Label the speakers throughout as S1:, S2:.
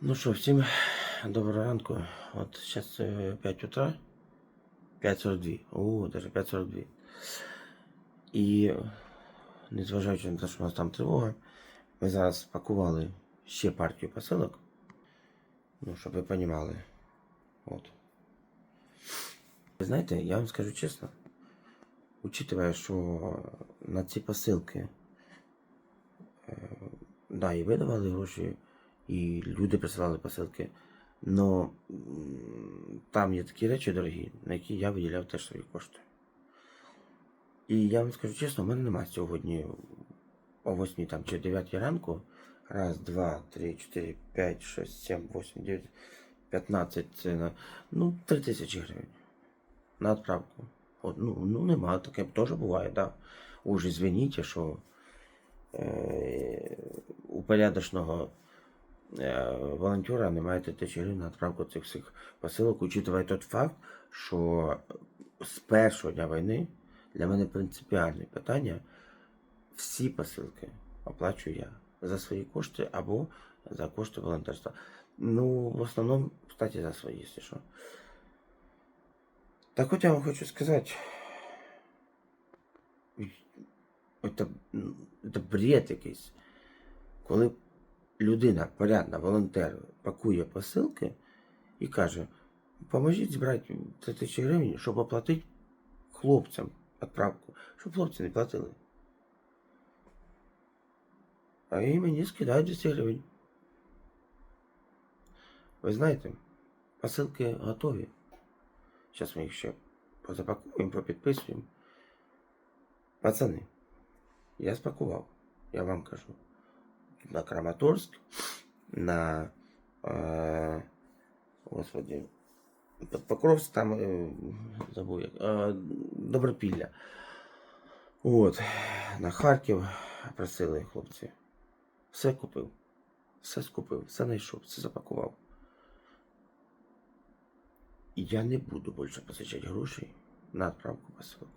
S1: Ну що, всім доброго ранку. От зараз 5 утра. 5.42. О, даже 5.42. І незважаючи на те, що у нас там тривога, ми зараз спакували ще партію посилок. Ну, щоб ви розуміли. От. Ви знаєте, я вам скажу чесно, учитывая, що на ці посилки е, да, і ви давали гроші, і люди присилали посилки. М, там є такі речі дорогі, на які я виділяв теж свої кошти. І я вам скажу чесно, в мене немає сьогодні о 8 там, чи 9 ранку. Раз, два, три, чотири, п'ять, шість, сім, восемь, дев'ять, п'ятнадцять, це ну, три тисячі гривень на відправку. От, ну, ну нема, таке теж буває, да. Уже звініть, що е, у порядочного е, волонтера немає тисячі гривень на відправку цих всіх посилок, учитывая тот факт, що з першого дня війни для мене принципіальне питання всі посилки оплачую я за свої кошти або за кошти волонтерства. Ну, в основному, кстати, за свої, якщо що. Так от я вам хочу сказати, це бред якийсь. Коли людина, порядна, волонтер, пакує посилки і каже, поможіть зібрати 3 тисячі гривень, щоб оплатити хлопцям відправку, щоб хлопці не платили. А і мені скидають 200 гривень. Ви знаєте, посилки готові. Зараз ми їх ще позапакуємо, попідписуємо. Пацани, я спакував, я вам кажу. На Краматорськ, на е, Господи, під Покровськ, там е, забув як. Е, Добропілля. От, на Харків просили хлопці. Все купив. Все скупив, все знайшов, все запакував. Я не буду більше позичати грошей на відправку посилок.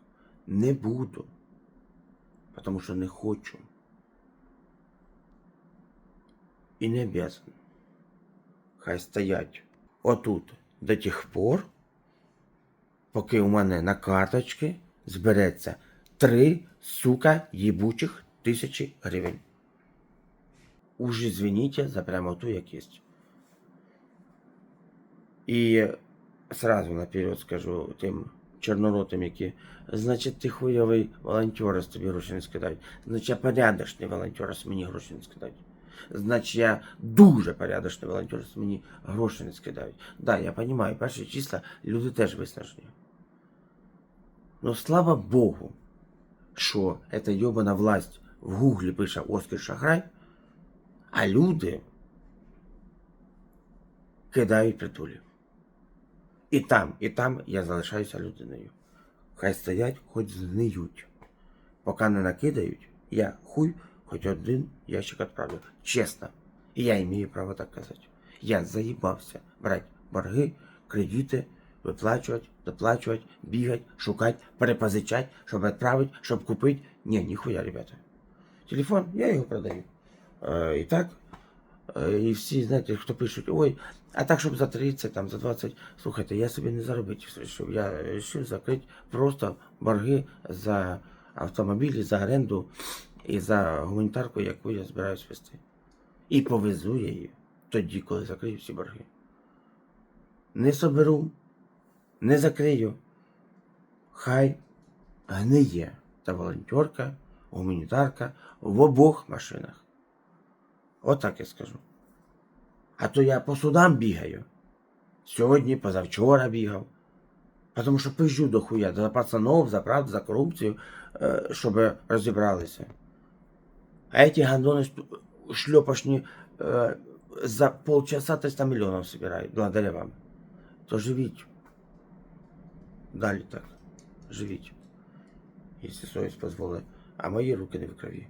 S1: Не буду. Потому що не хочу. І не обязан. Хай стоять отут до тих пор, поки у мене на карточці збереться три, сука, їбучих тисячі гривень. Уже извините за прямо ту, як есть. І сразу наперед скажу тим чорноротим, які, значить, ти хуйовий волонтер, тобі гроші не скидають. Значить, порядочний волонтер, мені гроші не скидають. Значить, я дуже порядочний волонтер, мені гроші не скидають. Да, я розумію, перші числа люди теж виснажені. Но слава Богу, що ця йобана власть в гуглі пише Оскар Шахрай, а люди кидають притулі. І там, і там я залишаюся людиною. Хай стоять, хоч згниють. Поки не накидають, я хуй хоч один ящик відправлю. Чесно. І я маю право так казати. Я заїбався брати борги, кредити, виплачувати, доплачувати, бігати, шукати, перепозичати, щоб відправити, щоб купити. Ні, ніхуя, ребята. Телефон, я його продаю. Е, і так. Е, І всі, знаєте, хто пишуть, ой, а так, щоб за 30, там, за 20, слухайте, я собі не заробити вирішив. Я вирішив закрити просто борги за автомобілі, за оренду і за гуманітарку, яку я збираюсь вести. І повезу її тоді, коли закрию всі борги. Не соберу, не закрию. Хай гниє та волонтерка, гуманітарка в обох машинах. Отак я скажу. А то я по судам бігаю. Сьогодні, позавчора бігав. Тому що пижу до хуя за пацанов, за правду, за корупцію, е, щоб розібралися. А эти гандоны шлепашни э, за полчаса 300 миллионов собирают, благодаря вам. То живите. Далі так. Живіть. Якщо совість дозволить. А мої руки не в крові.